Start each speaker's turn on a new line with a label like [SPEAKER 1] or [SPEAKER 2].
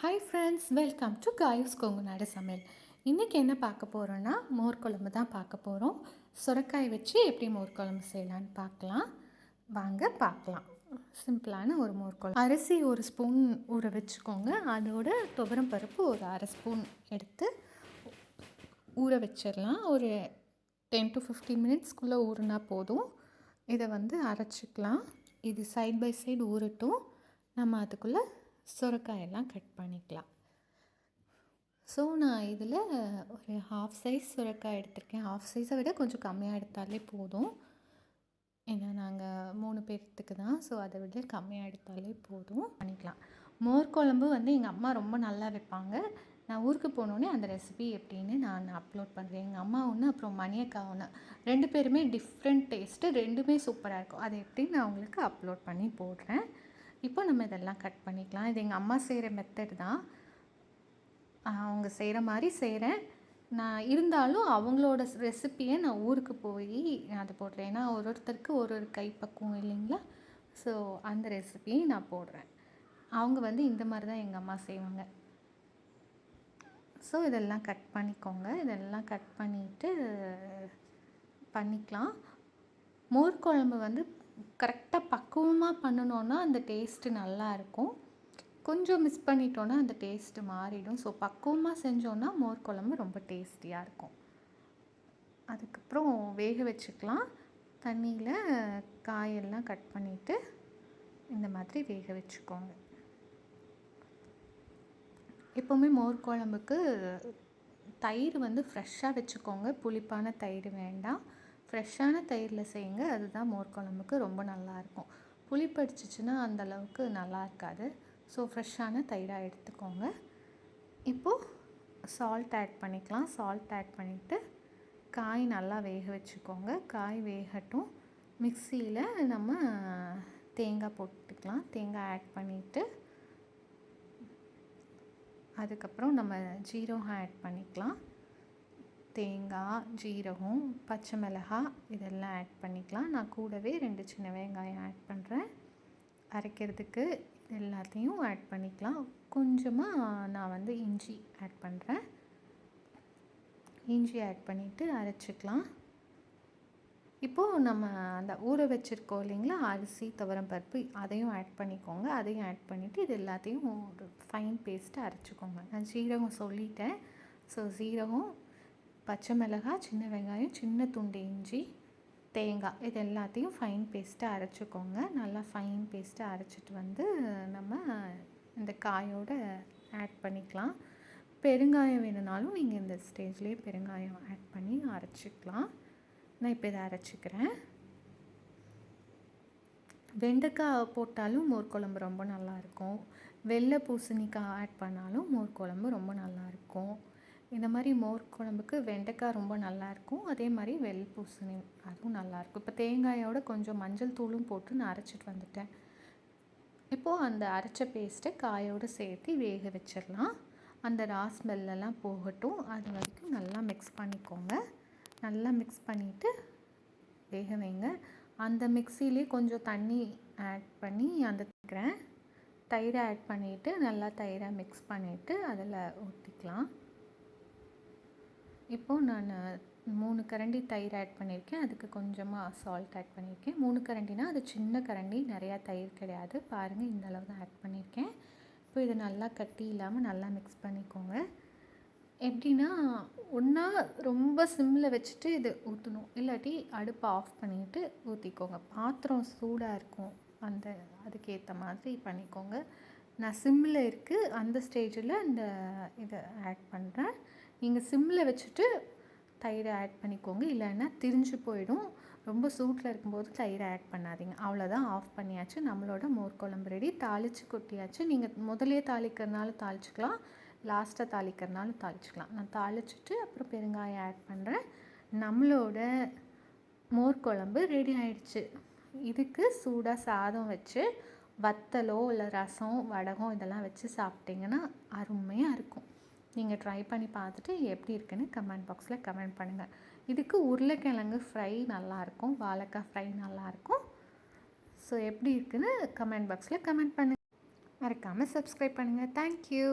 [SPEAKER 1] Hi friends welcome to காயூஸ் கொங்குநாடு சமையல் இன்றைக்கி என்ன பார்க்க போகிறோன்னா மோர் குழம்பு தான் பார்க்க போகிறோம் சுரக்காய் வச்சு எப்படி மோர் குழம்பு செய்யலான்னு பார்க்கலாம். வாங்க பார்க்கலாம். சிம்பிளான ஒரு மோர் குழம்பு. அரிசி ஒரு ஸ்பூன் ஊற வச்சுக்கோங்க. அதோட துவரம் பருப்பு ஒரு அரை ஸ்பூன் எடுத்து ஊற வச்சிடலாம். ஒரு டென் டு ஃபிஃப்டீன் மினிட்ஸ்க்குள்ளே ஊறினா போதும். இதை வந்து அரைச்சிக்கலாம். இது சைட் பை சைடு ஊறட்டும். நம்ம அதுக்குள்ளே சுரக்காயெல்லாம் கட் பண்ணிக்கலாம். ஸோ நான் இதில் ஒரு ஹாஃப் சைஸ் சுரக்காய் எடுத்திருக்கேன். ஹாஃப் சைஸை விட கொஞ்சம் கம்மியாக எடுத்தாலே போதும். ஏன்னா நாங்கள் மூணு பேர்த்துக்கு தான். ஸோ அதை விட கம்மியாக எடுத்தாலே போதும். பண்ணிக்கலாம். மோர் குழம்பு வந்து எங்கள் அம்மா ரொம்ப நல்லா வைப்பாங்க. நான் ஊருக்கு போனோடனே அந்த ரெசிபி எப்படின்னு நான் அப்லோட் பண்ணுறேன் எங்கள் அம்மா ஒன்று அப்புறம் மணியக்கா ஒன்று ரெண்டு பேருமே டிஃப்ரெண்ட் டேஸ்ட்டு ரெண்டுமே சூப்பராக இருக்கும். அதை எப்படின்னு நான் உங்களுக்கு அப்லோட் பண்ணி போடுறேன். இப்போ நம்ம இதெல்லாம் கட் பண்ணிக்கலாம். இது எங்கள் அம்மா செய்கிற மெத்தட் தான். அவங்க செய்கிற மாதிரி செய்கிறேன் நான் இருந்தாலும் அவங்களோட ரெசிப்பியை நான் ஊருக்கு போய் அதை போடுறேன். ஏன்னா ஒரு ஒருத்தருக்கு ஒரு ஒரு கைப்பக்குவம் இல்லைங்களா? ஸோ அந்த ரெசிபியை நான் போடுறேன். அவங்க வந்து இந்த மாதிரி தான் எங்கள் அம்மா செய்வாங்க. ஸோ இதெல்லாம் கட் பண்ணிக்கோங்க. இதெல்லாம் கட் பண்ணிவிட்டு பண்ணிக்கலாம். மோர் குழம்பு வந்து கரெக்டாக பக்குவமாக பண்ணணுன்னா அந்த டேஸ்ட்டு நல்லாயிருக்கும் கொஞ்சம் மிஸ் பண்ணிட்டோன்னா அந்த டேஸ்ட்டு மாறிடும். ஸோ பக்குவமாக செஞ்சோன்னா மோர் குழம்பு ரொம்ப டேஸ்டியாக இருக்கும். அதுக்கப்புறம் வேக வச்சுக்கலாம். தண்ணியில் காயெல்லாம் கட் பண்ணிவிட்டு இந்த மாதிரி வேக வச்சுக்கோங்க. எப்போவுமே மோர் குழம்புக்கு தயிர் வந்து ஃப்ரெஷ்ஷாக வச்சுக்கோங்க. புளிப்பான தயிர் வேண்டாம். ஃப்ரெஷ்ஷான தயிரில் செய்யுங்க. அதுதான் மோர் குழம்புக்கு ரொம்ப நல்லாயிருக்கும். புளிப்படிச்சிச்சின்னா அந்த அந்தளவுக்கு நல்லா இருக்காது. ஸோ ஃப்ரெஷ்ஷான தயிராக எடுத்துக்கோங்க. இப்போது சால்ட் ஆட் பண்ணிக்கலாம். சால்ட் ஆட் பண்ணிவிட்டு காய் நல்லா வேக வச்சுக்கோங்க. காய் வேகட்டும். மிக்சியில் நம்ம தேங்காய் போட்டுக்கலாம். தேங்காய் ஆட் பண்ணிவிட்டு அதுக்கப்புறம் நம்ம ஜீரகம் ஆட் பண்ணிக்கலாம். தேங்காய் ஜீரகம் பச்சை மிளகாய் இதெல்லாம் ஆட் பண்ணிக்கலாம். நான் கூடவே ரெண்டு சின்ன வெங்காயம் ஆட் பண்ணுறேன் அரைக்கிறதுக்கு எல்லாத்தையும் ஆட் பண்ணிக்கலாம். கொஞ்சமாக நான் வந்து இஞ்சி ஆட் பண்ணுறேன் இஞ்சி ஆட் பண்ணிவிட்டு அரைச்சிக்கலாம். இப்போது நம்ம அந்த ஊற வச்சுருக்கோம் இல்லைங்களா? அரிசி துவரம் பருப்பு அதையும் ஆட் பண்ணிக்கோங்க. அதையும் ஆட் பண்ணிவிட்டு இது எல்லாத்தையும் ஒரு ஃபைன் பேஸ்ட்டு அரைச்சிக்கோங்க. நான் ஜீரகம் சொல்லிட்டேன். ஸோ ஜீரகம் பச்சை மிளகாய் சின்ன வெங்காயம் சின்ன துண்டு இஞ்சி தேங்காய். இது எல்லாத்தையும் ஃபைன் பேஸ்ட்டாக அரைச்சிக்கோங்க. நல்லா ஃபைன் பேஸ்ட்டாக அரைச்சிட்டு வந்து நம்ம இந்த காயோடு ஆட் பண்ணிக்கலாம். பெருங்காயம் வேணுனாலும் நீங்கள் இந்த ஸ்டேஜ்லேயே பெருங்காயம் ஆட் பண்ணி அரைச்சிக்கலாம். நான் இப்போ இதை அரைச்சிக்கிறேன். வெண்டைக்காய் போட்டாலும் மோர் குழம்பு ரொம்ப நல்லாயிருக்கும் வெள்ளை பூசணிக்காய் ஆட் பண்ணாலும் மோர் குழம்பு ரொம்ப நல்லாயிருக்கும் இந்த மாதிரி மோர் குழம்புக்கு வெண்டைக்காய் ரொம்ப நல்லாயிருக்கும். அதே மாதிரி வெள் பூசணி அதுவும் நல்லாயிருக்கும். இப்போ தேங்காயோட கொஞ்சம் மஞ்சள் தூளும் போட்டு நான் அரைச்சிட்டு வந்துட்டேன். இப்போது அந்த அரைச்ச பேஸ்ட்டை காயோடு சேர்த்து வேக வச்சிடலாம். அந்த ராஸ்மெல்லாம் போகட்டும். அது வரைக்கும் நல்லா மிக்ஸ் பண்ணிக்கோங்க. நல்லா மிக்ஸ் பண்ணிவிட்டு வேக வைங்க. அந்த மிக்சிலே கொஞ்சம் தண்ணி ஆட் பண்ணி அந்த தயிரை ஆட் பண்ணிவிட்டு நல்லா தயிரை மிக்ஸ் பண்ணிவிட்டு அதில் ஊற்றிக்கலாம் இப்போது நான் மூணு கரண்டி தயிர் ஆட் பண்ணியிருக்கேன். அதுக்கு கொஞ்சமாக சால்ட் ஆட் பண்ணியிருக்கேன். மூணு கரண்டினா அது சின்ன கரண்டி நிறையா தயிர் கிடையாது. பாருங்கள் இந்த அளவு தான் ஆட் பண்ணியிருக்கேன். இப்போ இதை நல்லா கட்டி இல்லாமல் நல்லா மிக்ஸ் பண்ணிக்கோங்க. எப்படின்னா ஒன்றா ரொம்ப சிம்மில் வச்சுட்டு இது ஊற்றணும் இல்லாட்டி அடுப்பை ஆஃப் பண்ணிவிட்டு ஊற்றிக்கோங்க பாத்திரம் சூடாக இருக்கும். அந்த அதுக்கேற்ற மாதிரி பண்ணிக்கோங்க. நான் சிம்மில் இருக்குது அந்த ஸ்டேஜில் இந்த இதை ஆட் பண்ணுறேன் நீங்கள் சிம்மில் வச்சுட்டு தயிரை ஆட் பண்ணிக்கோங்க. இல்லைன்னா திரிஞ்சு போயிடும். ரொம்ப சூட்டில் இருக்கும்போது தயிரை ஆட் பண்ணாதீங்க. அவ்வளோதான் ஆஃப் பண்ணியாச்சு. நம்மளோட மோர் குழம்பு ரெடி தாளித்து கொட்டியாச்சு. நீங்கள் முதலே தாளிக்கிறனாலும் தாளிச்சிக்கலாம். லாஸ்ட்டாக தாளிக்கிறனாலும் தாளிச்சிக்கலாம். நான் தாளிச்சிட்டு அப்புறம் பெருங்காயம் ஆட் பண்ணுறேன் நம்மளோட மோர் குழம்பு ரெடி ஆயிடுச்சு. இதுக்கு சூடாக சாதம் வச்சு வத்தலோ இல்லை ரசம் வடகம் இதெல்லாம் வச்சு சாப்பிட்டிங்கன்னா அருமையாக இருக்கும். நீங்கள் ட்ரை பண்ணி பார்த்துட்டு எப்படி இருக்குன்னு கமெண்ட் பாக்ஸில் கமெண்ட் பண்ணுங்கள் இதுக்கு உருளைக்கிழங்கு ஃப்ரை நல்லாயிருக்கும் வாழைக்காய் ஃப்ரை நல்லாயிருக்கும். ஸோ எப்படி இருக்குன்னு கமெண்ட் பாக்ஸில் கமெண்ட் பண்ணுங்கள் மறக்காமல் சப்ஸ்கிரைப் பண்ணுங்கள் தேங்க்யூ